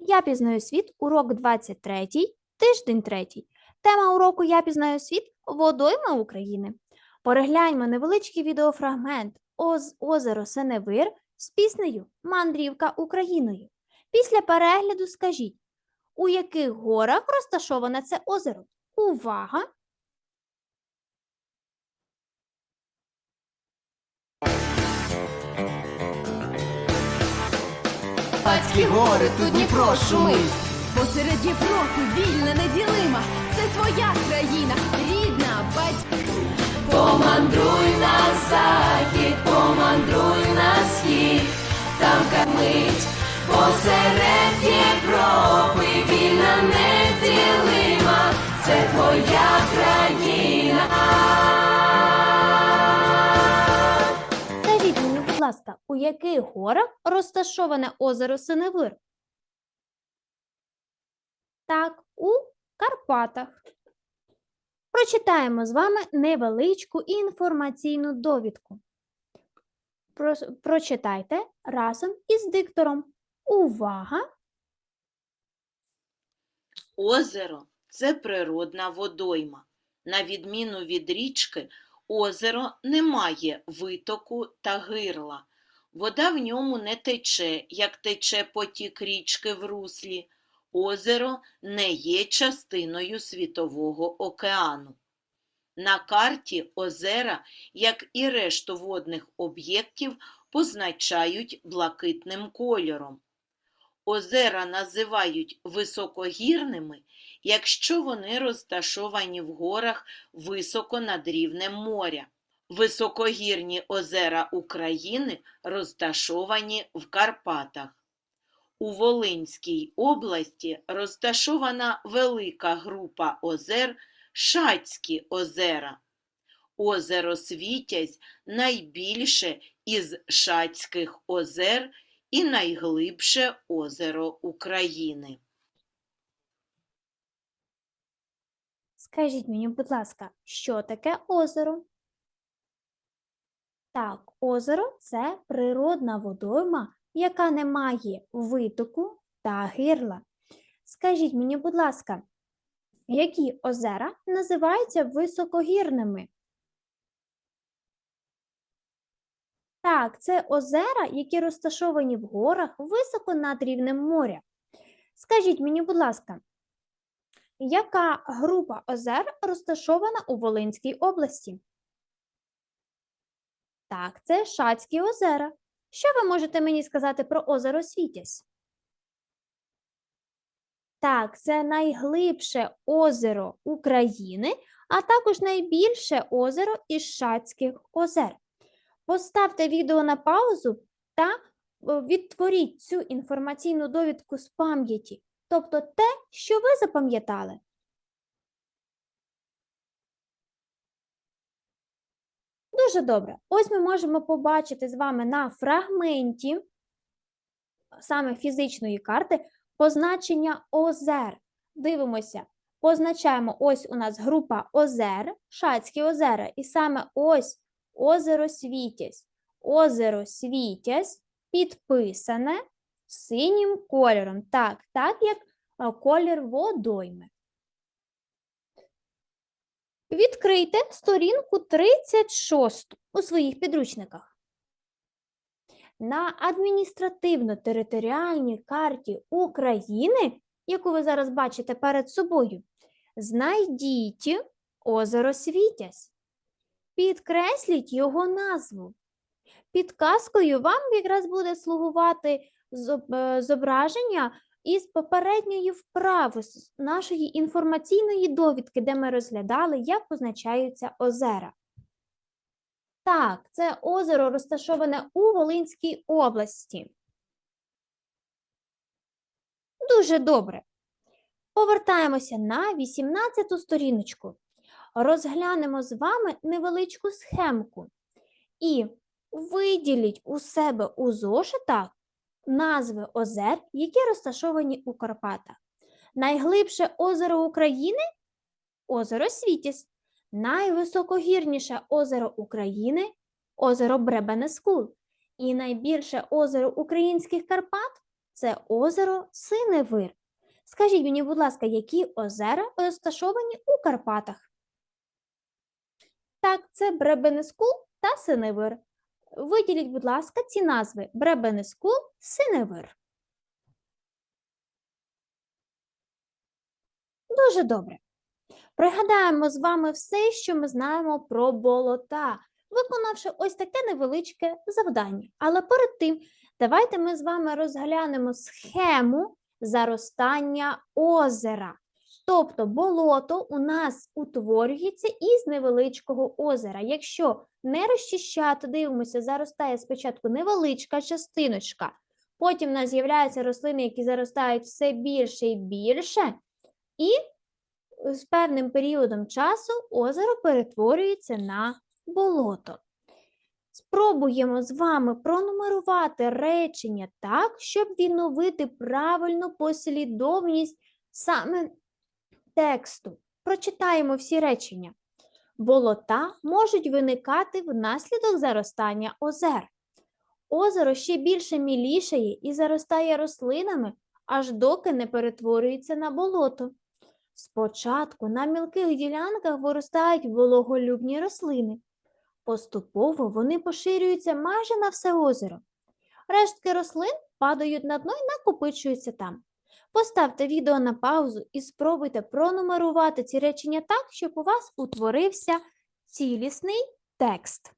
Я пізнаю світ, урок 23, тиждень 3. Тема уроку Я пізнаю світ водойма України. Перегляньмо невеличкий відеофрагмент Оз озеро Сеневир з піснею Мандрівка Україною. Після перегляду скажіть, у яких горах розташоване це озеро? Увага! Карпатські гори, тут Дніпро шумить. Посеред Європи вільна, неділима. Це твоя країна, рідна, батька. Помандруй на захід, помандруй на схід, там камить посеред Європи, вільна неділима, це твоя країна. Мені, будь ласка, у яких горах розташоване озеро Синевир? Так, у Карпатах. Прочитаємо з вами невеличку інформаційну довідку. Прос- Прочитайте разом із диктором. Увага! Озеро це природна водойма. На відміну від річки, озеро не має витоку та гирла. Вода в ньому не тече, як тече потік річки в руслі. Озеро не є частиною Світового океану. На карті озера, як і решту водних об'єктів, позначають блакитним кольором. Озера називають високогірними, якщо вони розташовані в горах високо над рівнем моря. Високогірні озера України розташовані в Карпатах. У Волинській області розташована велика група озер Шацькі озера. Озеро Світязь найбільше із Шацьких озер і найглибше озеро України. Скажіть мені, будь ласка, що таке озеро? Так, озеро це природна водойма, яка не має витоку та гирла. Скажіть мені, будь ласка, які озера називаються високогірними? Так, це озера, які розташовані в горах високо над рівнем моря. Скажіть мені, будь ласка, яка група озер розташована у Волинській області? Так, це Шацькі озера. Що ви можете мені сказати про озеро Світязь? Так, це найглибше озеро України, а також найбільше озеро із Шацьких озер. Поставте відео на паузу та е, відтворіть цю інформаційну довідку з пам'яті, тобто те, що ви запам'ятали. Дуже добре. Ось ми можемо побачити з вами на фрагменті саме фізичної карти позначення озер. Дивимося, позначаємо ось у нас група озер, Шацькі озера, і саме ось озеро Світязь. Озеро Світязь підписане синім кольором, так, так як е, колір водойми. Відкрийте сторінку 36 у своїх підручниках. На адміністративно-територіальній карті України, яку ви зараз бачите перед собою, знайдіть озеро Світязь. Підкресліть його назву. Підказкою вам якраз буде слугувати е, зображення із попередньої вправи нашої інформаційної довідки, де ми розглядали, як позначаються озера. Так, це озеро розташоване у Волинській області. Дуже добре. Повертаємося на 18-ту сторіночку. Розглянемо з вами невеличку схемку. І виділіть у себе у зошитах назви озер, які розташовані у Карпатах. Найглибше озеро України озеро Світязь. Найвисокогірніше озеро України озеро Бребенескул. І найбільше озеро українських Карпат це озеро Синевир. Скажіть мені, будь ласка, які озера розташовані у Карпатах? Так, це Бребенескул та Синевир. Виділіть, будь ласка, ці назви Бребенескул, Синевир. Дуже добре. Пригадаємо з вами все, що ми знаємо про болота, виконавши ось таке невеличке завдання. Але перед тим, давайте ми з вами розглянемо схему заростання озера. Тобто болото у нас утворюється із невеличкого озера. Якщо не розчищати, дивимося, заростає спочатку невеличка частиночка, потім у нас з'являються рослини, які заростають все більше і більше, і з певним періодом часу озеро перетворюється на болото. Спробуємо з вами пронумерувати речення так, щоб відновити правильну послідовність саме тексту. Прочитаємо всі речення. Болота можуть виникати внаслідок заростання озер. Озеро ще більше мілішає і заростає рослинами, аж доки не перетворюється на болото. Спочатку на мілких ділянках виростають вологолюбні рослини. Поступово вони поширюються майже на все озеро. Рештки рослин падають на дно і накопичуються там. Поставте відео на паузу і спробуйте пронумерувати ці речення так, щоб у вас утворився цілісний текст.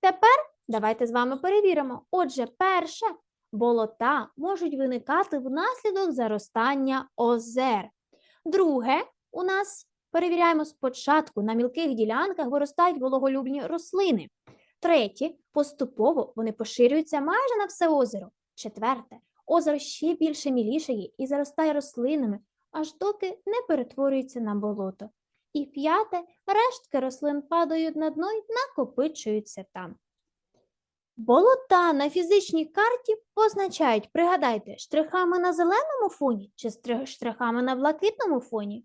Тепер давайте з вами перевіримо. Отже, перше болота можуть виникати внаслідок заростання озер. Друге, у нас перевіряємо спочатку на мілких ділянках виростають вологолюбні рослини. Третє, поступово вони поширюються майже на все озеро. Четверте, озеро ще більше мілішає і заростає рослинами, аж доки не перетворюється на болото. І п'яте, рештки рослин падають на дно і накопичуються там. Болота на фізичній карті позначають, пригадайте, штрихами на зеленому фоні чи штрихами на блакитному фоні?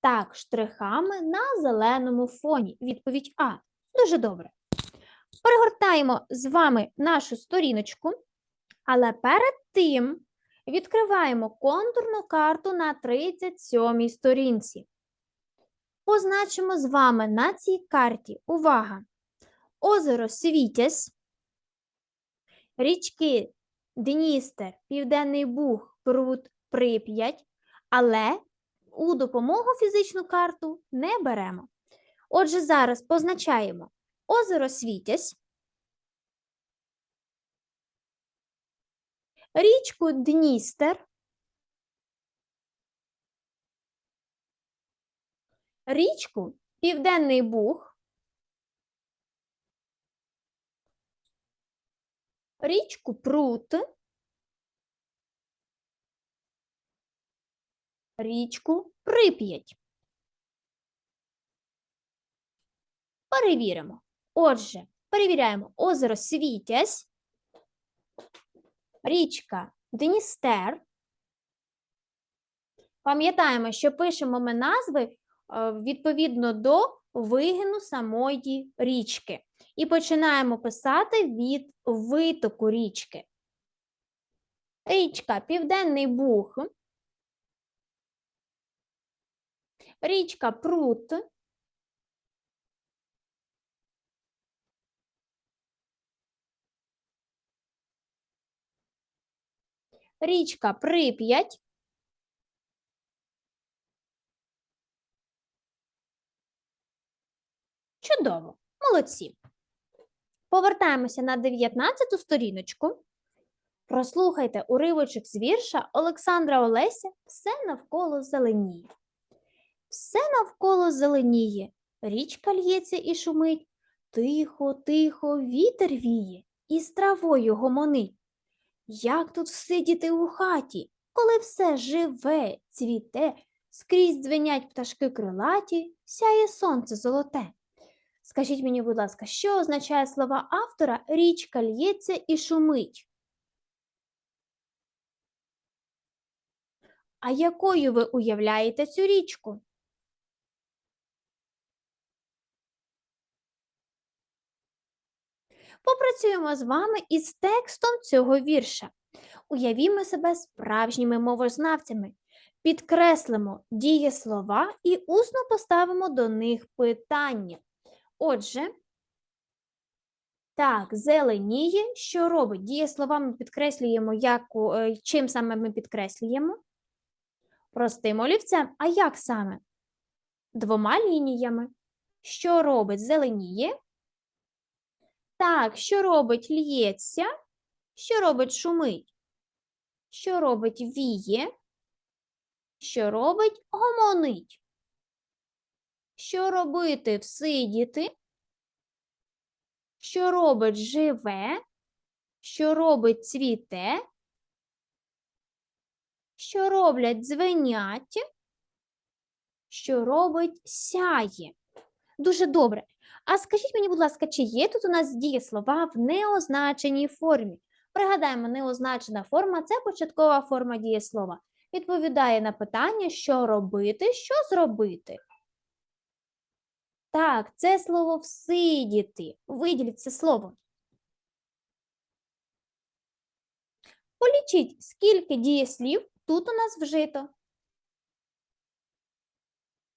Так, штрихами на зеленому фоні. Відповідь А. Дуже добре. Перегортаємо з вами нашу сторіночку, але перед тим відкриваємо контурну карту на 37 сторінці. Позначимо з вами на цій карті. Увага! озеро Світязь, річки Дністер, Південний Буг, Прут, Прип'ять, але у допомогу фізичну карту не беремо. Отже, зараз позначаємо. Озеро Світязь, річку Дністер, річку Південний Буг, річку Прут, річку Прип'ять. Перевіримо. Отже, перевіряємо озеро Світязь, річка Дністер. Пам'ятаємо, що пишемо ми назви е, відповідно до вигину самої річки. І починаємо писати від витоку річки. Річка Південний Буг, річка Прут, річка Прип'ять, Чудово, молодці. Повертаємося на 19 сторіночку. Прослухайте уривочок з вірша Олександра Олеся Все навколо зеленіє. Все навколо зеленіє, річка л'ється і шумить, тихо, тихо, вітер віє, і з травою гомонить. Як тут всидіти у хаті, коли все живе, цвіте, скрізь дзвенять пташки крилаті, сяє сонце золоте. Скажіть мені, будь ласка, що означає слова автора річка л'ється і шумить? А якою ви уявляєте цю річку? Попрацюємо з вами із текстом цього вірша. Уявімо себе справжніми мовознавцями. Підкреслимо дієслова і усно поставимо до них питання. Отже, так, зеленіє, що робить? Дієсловами підкреслюємо, як, е, чим саме ми підкреслюємо? Простим олівцем. А як саме? Двома лініями. Що робить? Зеленіє. Так, що робить? Лється. Що робить? Шумить. Що робить? Віє. Що робить? Гомонить. Що робити? Всидіти. Що робить? Живе. Що робить? Цвіте. Що роблять? Дзвенять. Що робить? Сяє. Дуже добре. А скажіть мені, будь ласка, чи є тут у нас дієслова в неозначеній формі? Пригадаємо, неозначена форма це початкова форма дієслова. Відповідає на питання, що робити, що зробити. Так, це слово всидіти. Виділіть це слово. Полічіть, скільки дієслів тут у нас вжито.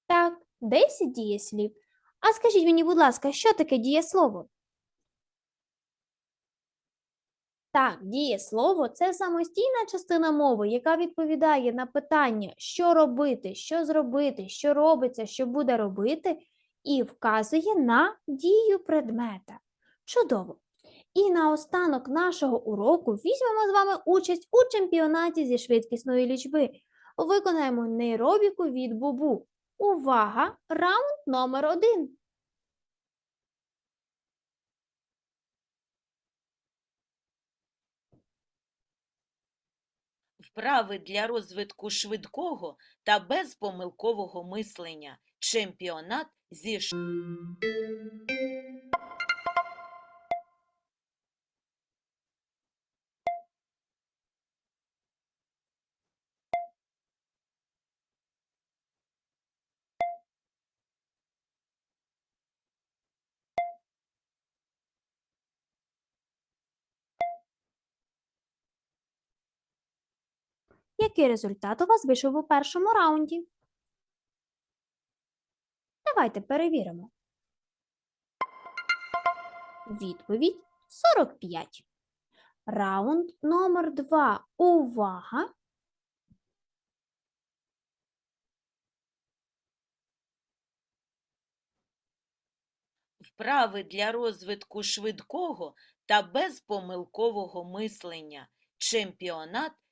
Так, 10 дієслів. А скажіть мені, будь ласка, що таке дієслово? Так, дієслово це самостійна частина мови, яка відповідає на питання, що робити, що зробити, що робиться, що буде робити, і вказує на дію предмета. Чудово! І наостанок нашого уроку візьмемо з вами участь у чемпіонаті зі швидкісної лічби. Виконаємо нейробіку від бубу. Увага! Раунд номер один. Вправи для розвитку швидкого та безпомилкового мислення. Чемпіонат зі ш... Який результат у вас вийшов у першому раунді? Давайте перевіримо. Відповідь 45. Раунд номер 2. Увага! Вправи для розвитку швидкого та безпомилкового мислення. Чемпіонат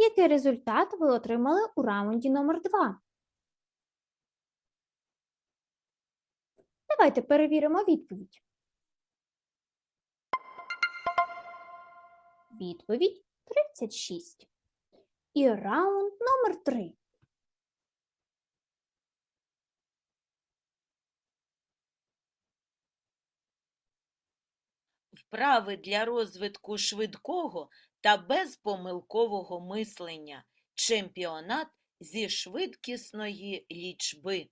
Який результат ви отримали у раунді номер 2? Давайте перевіримо відповідь. Відповідь 36. І раунд номер 3. Вправи для розвитку швидкого та безпомилкового мислення. Чемпіонат зі швидкісної лічби.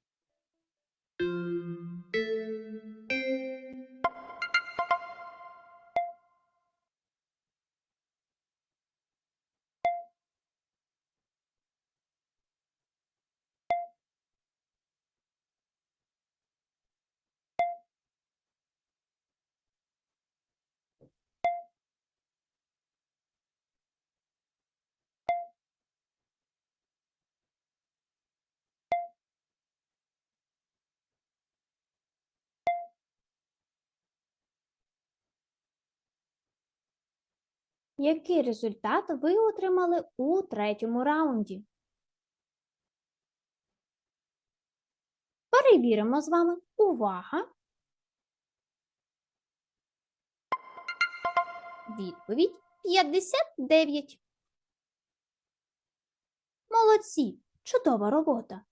Який результат ви отримали у третьому раунді? Перевіримо з вами. Увага! Відповідь 59. Молодці! Чудова робота!